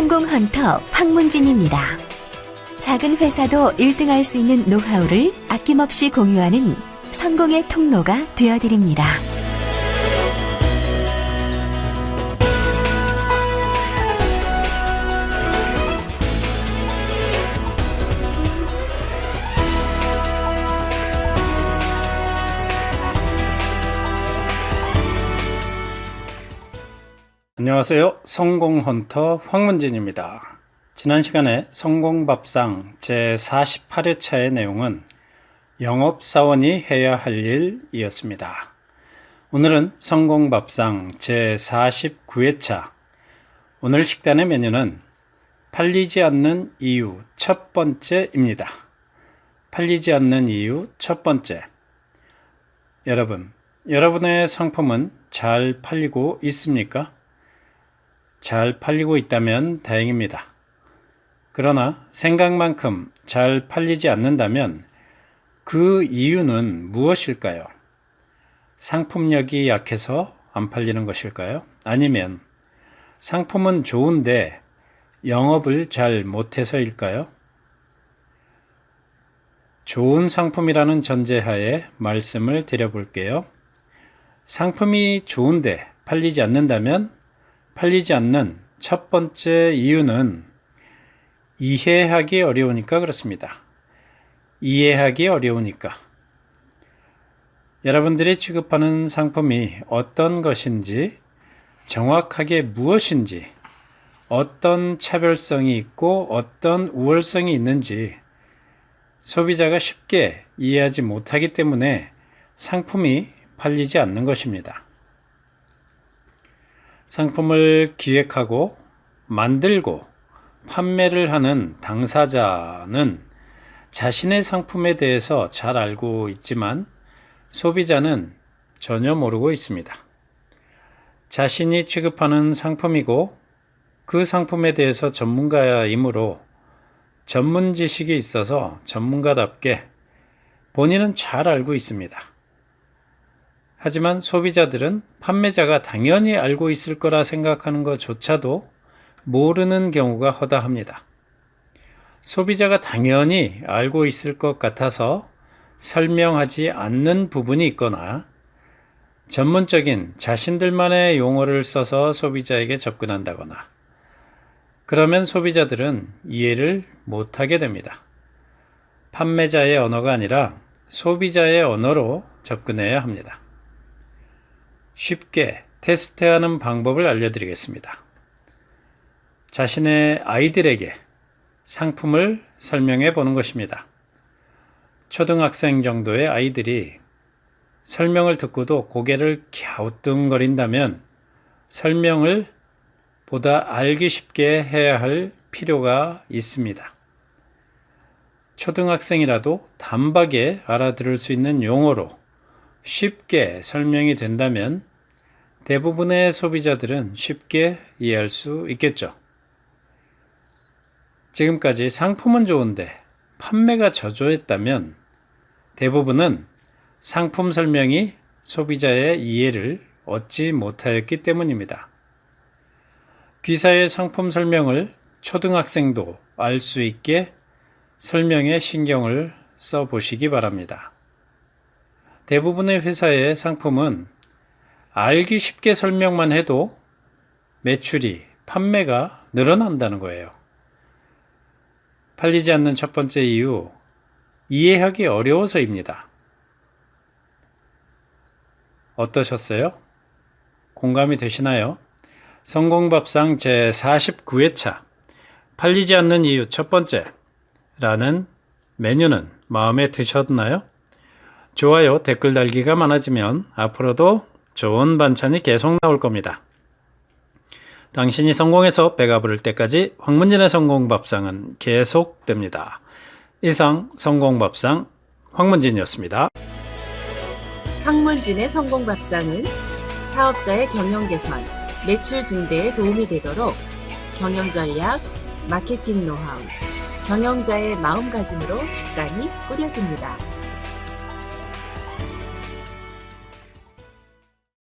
성공 헌터 황문진입니다. 작은 회사도 1등할 수 있는 노하우를 아낌없이 공유하는 성공의 통로가 되어드립니다. 안녕하세요. 성공헌터 황문진입니다. 지난 시간에 성공밥상 제48회차의 내용은 영업사원이 해야 할 일이었습니다. 오늘은 성공밥상 제49회차 오늘 식단의 메뉴는 팔리지 않는 이유 첫 번째입니다. 팔리지 않는 이유 첫 번째. 여러분, 여러분의 상품은 잘 팔리고 있습니까? 잘 팔리고 있다면 다행입니다. 그러나 생각만큼 잘 팔리지 않는다면 그 이유는 무엇일까요? 상품력이 약해서 안 팔리는 것일까요? 아니면 상품은 좋은데 영업을 잘 못해서일까요? 좋은 상품이라는 전제하에 말씀을 드려볼게요. 상품이 좋은데 팔리지 않는다면 팔리지 않는 첫 번째 이유는 이해하기 어려우니까 그렇습니다. 이해하기 어려우니까. 여러분들이 취급하는 상품이 어떤 것인지, 정확하게 무엇인지, 어떤 차별성이 있고 어떤 우월성이 있는지 소비자가 쉽게 이해하지 못하기 때문에 상품이 팔리지 않는 것입니다. 상품을 기획하고 만들고 판매를 하는 당사자는 자신의 상품에 대해서 잘 알고 있지만 소비자는 전혀 모르고 있습니다. 자신이 취급하는 상품이고 그 상품에 대해서 전문가이므로 전문 지식이 있어서 전문가답게 본인은 잘 알고 있습니다. 하지만 소비자들은 판매자가 당연히 알고 있을 거라 생각하는 것조차도 모르는 경우가 허다합니다. 소비자가 당연히 알고 있을 것 같아서 설명하지 않는 부분이 있거나 전문적인 자신들만의 용어를 써서 소비자에게 접근한다거나 그러면 소비자들은 이해를 못하게 됩니다. 판매자의 언어가 아니라 소비자의 언어로 접근해야 합니다. 쉽게 테스트하는 방법을 알려드리겠습니다. 자신의 아이들에게 상품을 설명해 보는 것입니다. 초등학생 정도의 아이들이 설명을 듣고도 고개를 갸우뚱거린다면 설명을 보다 알기 쉽게 해야 할 필요가 있습니다. 초등학생이라도 단박에 알아들을 수 있는 용어로 쉽게 설명이 된다면 대부분의 소비자들은 쉽게 이해할 수 있겠죠. 지금까지 상품은 좋은데 판매가 저조했다면 대부분은 상품 설명이 소비자의 이해를 얻지 못하였기 때문입니다. 귀사의 상품 설명을 초등학생도 알 수 있게 설명에 신경을 써 보시기 바랍니다. 대부분의 회사의 상품은 알기 쉽게 설명만 해도 매출이, 판매가 늘어난다는 거예요. 팔리지 않는 첫 번째 이유, 이해하기 어려워서입니다. 어떠셨어요? 공감이 되시나요? 성공밥상 제49회차 팔리지 않는 이유 첫 번째 라는 메뉴는 마음에 드셨나요? 좋아요, 댓글 달기가 많아지면 앞으로도 좋은 반찬이 계속 나올 겁니다. 당신이 성공해서 배가 부를 때까지 황문진의 성공밥상은 계속됩니다. 이상 성공밥상 황문진이었습니다. 황문진의 성공밥상은 사업자의 경영 개선, 매출 증대에 도움이 되도록 경영 전략, 마케팅 노하우, 경영자의 마음가짐으로 식단이 꾸려집니다.